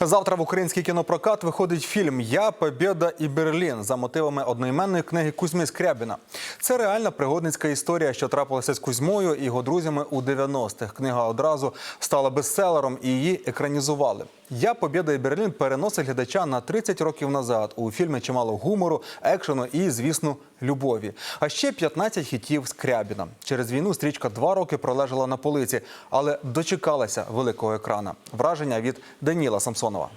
Завтра в український кінопрокат виходить фільм Я Побєда і Берлін за мотивами одноіменної книги Кузьми Скрябіна. Це реальна пригодницька історія, що трапилася з Кузьмою і його друзями у 90-х. Книга одразу стала бестселером і її екранізували. Я Побєда і Берлін переносить глядача на 30 років назад. У фільмі чимало гумору, екшену і, звісно, любові. А ще 15 хітів Скрябіна. Через війну стрічка два роки пролежала на полиці, але дочекалася великого екрана. Враження від Даніла Самсонова.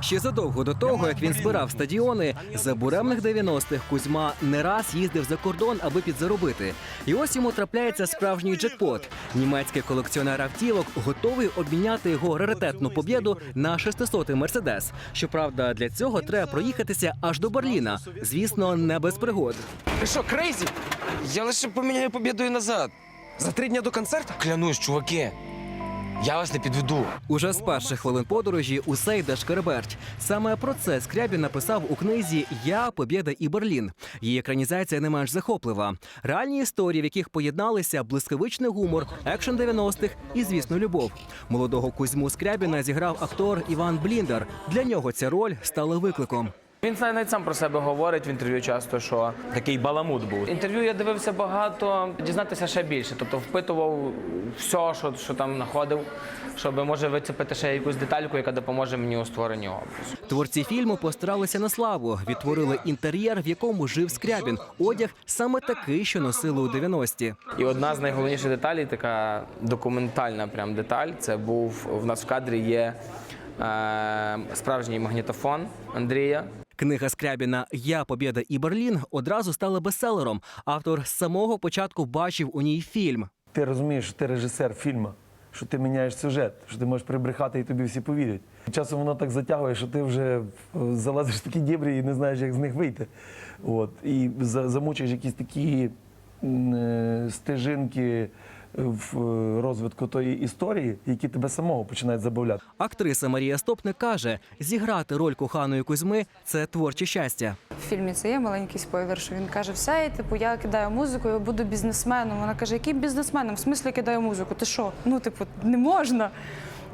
Ще задовго до того, як він збирав стадіони, за буремних 90-х Кузьма не раз їздив за кордон, аби підзаробити. І ось йому трапляється справжній джекпот. Німецький колекціонер автівок готовий обміняти його раритетну побєду на 600-й мерседес. Щоправда, для цього треба проїхатися аж до Берліна. Звісно, не без пригод. Ви що, крейзі? Я лише поміняю побіду і назад. За три дня до концерту? Клянусь, чуваки. Я вас не підведу. Уже з перших хвилин подорожі усе йде шкереберть. Саме про це Скрябін написав у книзі Я, Побєда і Берлін. Її екранізація не менш захоплива. Реальні історії, в яких поєдналися блискавичний гумор, екшен 90-х і, звісно, любов. Молодого Кузьму Скрябіна зіграв актор Іван Бліндер. Для нього ця роль стала викликом. Він навіть сам про себе говорить в інтерв'ю часто, що такий баламут був. Інтерв'ю я дивився багато, дізнатися ще більше. Тобто впитував все, що, що там знаходив, щоб може вицепити ще якусь детальку, яка допоможе мені у створенні образу. Творці фільму постаралися на славу, відтворили інтер'єр, в якому жив Скрябін. Одяг саме такий, що носили у 90-ті. І одна з найголовніших деталей, така документальна прям деталь, це був в нас в кадрі є е, справжній магнітофон Андрія. Книга Скрябіна Я, Побєда і Берлін одразу стала бестселером. Автор з самого початку бачив у ній фільм. Ти розумієш, що ти режисер фільму, що ти міняєш сюжет, що ти можеш прибрехати і тобі всі повірять. Часом воно так затягує, що ти вже е, залазиш в такі дібрі і не знаєш, як з них вийти. От. І за- замучуєш якісь такі е, стежинки в розвитку тої історії, які тебе самого починають забавляти. Актриса Марія Стопник каже: зіграти роль коханої Кузьми це творче щастя. В фільмі це є маленький спойлер, що він каже, все, і, типу, я кидаю музику, я буду бізнесменом. Вона каже, яким бізнесменом? В смислі кидаю музику? Ти що? Ну, типу, не можна.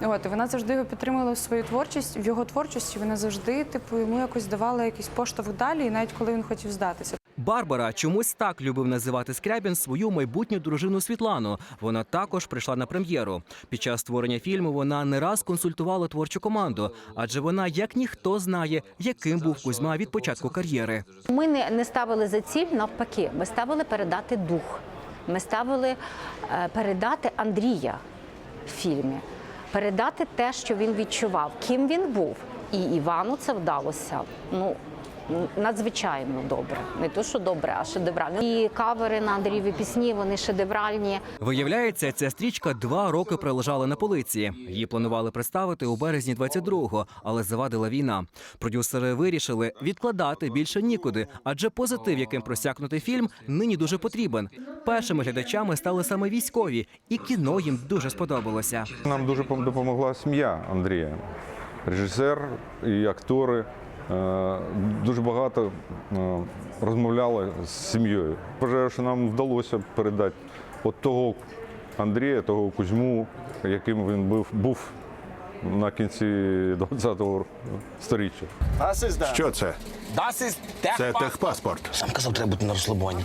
От, і вона завжди його підтримувала в свою творчість, в його творчості. Вона завжди, типу, йому якось давала якийсь поштовх далі, і навіть коли він хотів здатися. Барбара чомусь так любив називати Скрябін свою майбутню дружину Світлану. Вона також прийшла на прем'єру. Під час створення фільму вона не раз консультувала творчу команду, адже вона як ніхто знає, яким був Кузьма від початку кар'єри. Ми не, ставили за ціль навпаки. Ми ставили передати дух. Ми ставили е, передати Андрія в фільмі, передати те, що він відчував, ким він був. І Івану це вдалося. Ну надзвичайно добре. Не то, що добре, а шедеврально. І кавери на Андрієві пісні вони шедевральні. Виявляється, ця стрічка два роки пролежала на полиці. Її планували представити у березні 22-го, але завадила війна. Продюсери вирішили відкладати більше нікуди, адже позитив, яким просякнутий фільм, нині дуже потрібен. Першими глядачами стали саме військові, і кіно їм дуже сподобалося. Нам дуже пом- допомогла сім'я Андрія, режисер і актори. Е, Дуже багато е, розмовляли з сім'єю. Вважаю, що нам вдалося передати от того Андрія, того Кузьму, яким він був, був на кінці 20-го сторіччя. Що це? Це техпаспорт. Сам казав, треба бути на розслабоні.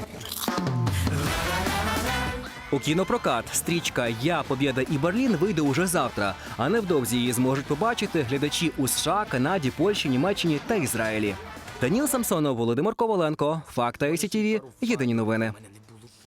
У кінопрокат стрічка Я, Побєда і Берлін вийде уже завтра. А невдовзі її зможуть побачити глядачі у США, Канаді, Польщі, Німеччині та Ізраїлі. Даніл Самсонов, Володимир Коваленко, Факта СІТІВІ, Єдині новини.